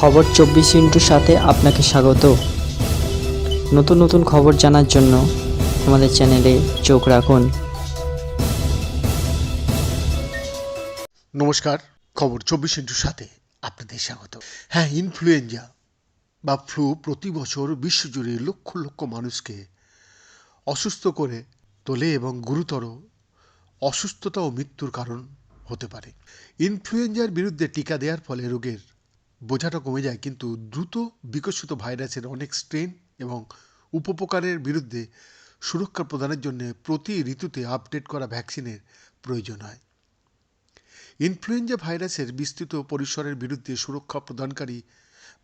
খবর চব্বিশ ইন্টুর সাথে আপনাকে স্বাগত। নতুন নতুন খবর জানার জন্য আমাদের চ্যানেলে চোখ রাখুন। নমস্কার, খবর চব্বিশ ইন্টুর সাথে আপনাদের স্বাগত। হ্যাঁ ইনফ্লুয়েঞ্জা বা ফ্লু প্রতি বছর বিশ্বজুড়ে লক্ষ লক্ষ মানুষকে অসুস্থ করে তোলে এবং গুরুতর অসুস্থতা ও মৃত্যুর কারণ হতে পারে। ইনফ্লুয়েঞ্জার বিরুদ্ধে টিকা দেওয়ার ফলে রোগের বোঝাটা কমে যায়, কিন্তু দ্রুত বিকশিত ভাইরাসের অনেক স্ট্রেন এবং উপপ্রকারের বিরুদ্ধে সুরক্ষা প্রদানের জন্য প্রতি ঋতুতে আপডেট করা ভ্যাকসিনের প্রয়োজন হয়। ইনফ্লুয়েঞ্জা ভাইরাসের বিস্তৃত পরিসরের বিরুদ্ধে সুরক্ষা প্রদানকারী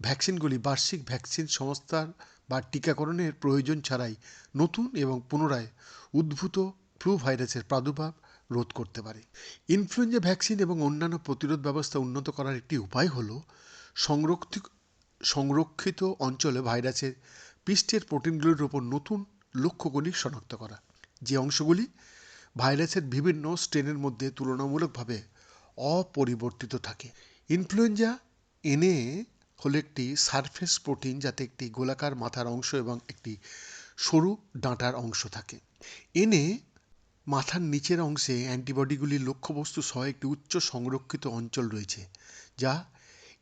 ভ্যাকসিনগুলি বার্ষিক ভ্যাকসিন সংস্থার বা টিকাকরণের প্রয়োজন ছাড়াই নতুন এবং পুনরায় উদ্ভূত ফ্লু ভাইরাসের প্রাদুর্ভাব রোধ করতে পারে। ইনফ্লুয়েঞ্জা ভ্যাকসিন এবং অন্যান্য প্রতিরোধ ব্যবস্থা উন্নত করার একটি উপায় হল সংরক্ষিত সংরক্ষিত অঞ্চলে ভাইরাসের পৃষ্ঠের প্রোটিনগুলির উপর নতুন লক্ষ্যগুলি শনাক্ত করা। যে অংশগুলি ভাইরাসের বিভিন্ন স্ট্রেনের মধ্যে তুলনামূলকভাবে অপরিবর্তিত থাকে। ইনফ্লুয়েঞ্জা এনে হলো একটি সারফেস প্রোটিন যাতে একটি গোলাকার মাথার অংশ এবং একটি সরু ডাঁটার অংশ থাকে। এনে মাথার নিচের অংশে অ্যান্টিবডিগুলির লক্ষ্যবস্তু সহ একটি উচ্চ সংরক্ষিত অঞ্চল রয়েছে, যা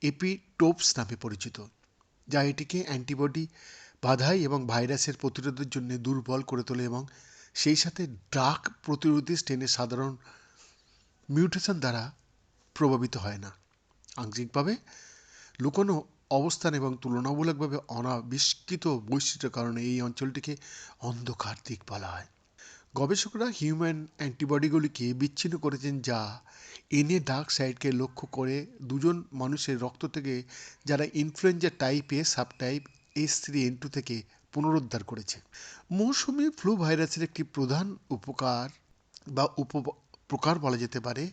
এপিটোপস নামে পরিচিত, যা এটিকে অ্যান্টিবডি বাধাই এবং ভাইরাসের প্রতিরোধের জন্য দুর্বল করে তোলে এবং সেই সাথে ড্রাগ প্রতিরোধী স্টেনের সাধারণ মিউটেশন দ্বারা প্রভাবিত হয় না। আংশিকভাবে, লুকোনো অবস্থান এবং তুলনামূলকভাবে অনাবিষ্কৃত বৈশিষ্ট্যের কারণে এই অঞ্চলটিকে অন্ধকার দিক বলা হয়। গবেষকরা হিউম্যান অ্যান্টিবডিগুলিকে বিচ্ছিন্ন করেছেন যা এনে ডার্ক সাইডকে লক্ষ্য করে দুজন মানুষের রক্ত থেকে, যারা influenza type A subtype S three N two থেকে পুনরুদ্ধার করেছে। মৌসুমি ফ্লু ভাইরাসের একটি প্রধান উপকার বা উপ প্রকার বলা যেতে পারে,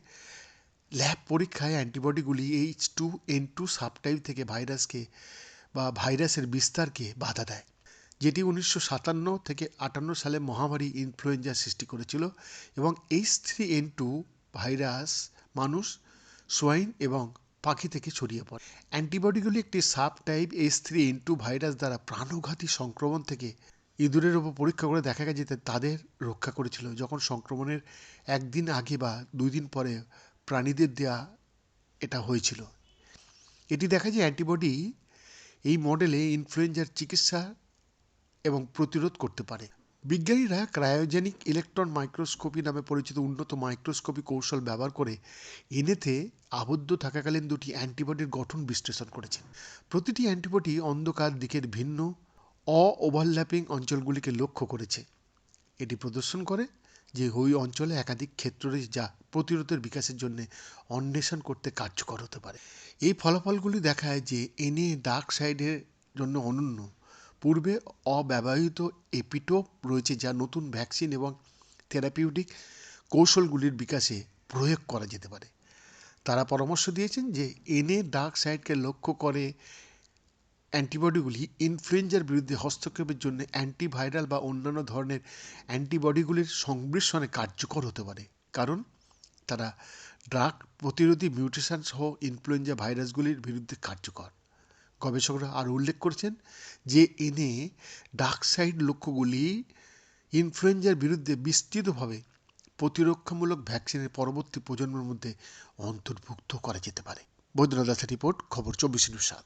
ল্যাব পরীক্ষায় অ্যান্টিবডিগুলি H two N two subtype থেকে ভাইরাসকে বা ভাইরাসের বিস্তারকে বাধা দেয়। যেটি উনিশশো সাতান্ন থেকে আটান্ন সালে মহামারী ইনফ্লুয়েঞ্জা সৃষ্টি করেছিল এবং H three N two virus, মানুষ, সোয়াইন এবং পাখি থেকে ছড়িয়ে পড়ে। অ্যান্টিবডিগুলি একটি subtype H three N two virus দ্বারা প্রাণঘাতী সংক্রমণ থেকে ইঁদুরের ওপর পরীক্ষা করে দেখা গেছে তাদের রক্ষা করেছিল। যখন সংক্রমণের একদিন আগে বা দুই দিন পরে প্রাণীদের দেয়া এটা হয়েছিল। এটি দেখা যায় অ্যান্টিবডি এই মডেলে ইনফ্লুয়েঞ্জার চিকিৎসা এবং প্রতিরোধ করতে পারে। বিজ্ঞানীরা ক্রায়োজেনিক ইলেকট্রন মাইক্রোস্কোপি নামে পরিচিত উন্নত মাইক্রোস্কোপি কৌশল ব্যবহার করে এনেতে আবদ্ধ থাকাকালীন দুটি অ্যান্টিবডির গঠন বিশ্লেষণ করেছেন। প্রতিটি অ্যান্টিবডি অন্ধকার দিকের ভিন্ন অ ওভারল্যাপিং অঞ্চলগুলিকে লক্ষ্য করেছে। এটি প্রদর্শন করে যে ওই অঞ্চলে একাধিক ক্ষেত্র রয়েছে যা প্রতিরোধের বিকাশের জন্য অন্বেষণ করতে কার্যকর হতে পারে। এই ফলাফলগুলি দেখায় যে এনে ডার্ক সাইডের জন্য অনন্য। পূর্বে অব্যবহৃত এপিটোপ রয়েছে যা নতুন ভ্যাকসিন এবং থেরাপিউটিক কৌশলগুলির বিকাশে প্রয়োগ করা যেতে পারে। তারা পরামর্শ দিয়েছেন যে এনে ডার্ক সাইডকে লক্ষ্য করে অ্যান্টিবডিগুলি ইনফ্লুয়েঞ্জার বিরুদ্ধে হস্তক্ষেপের জন্য অ্যান্টিভাইরাল বা অন্যান্য ধরনের অ্যান্টিবডিগুলির সংমিশ্রণে কার্যকর হতে পারে। কারণ তারা ড্রাগ প্রতিরোধী মিউটেশন সহ ইনফ্লুয়েঞ্জা ভাইরাসগুলির বিরুদ্ধে কার্যকর। গবেষকরা আরও উল্লেখ করেছেন যে এনে ডার্ক সাইড লক্ষ্যগুলি ইনফ্লুয়েঞ্জার বিরুদ্ধে বিস্তৃতভাবে প্রতিরক্ষামূলক ভ্যাকসিনের পরবর্তী প্রজন্মের মধ্যে অন্তর্ভুক্ত করা যেতে পারে। বৈদ্যনাথ দাসের রিপোর্ট, খবর, চব্বিশ নিউজ সাত।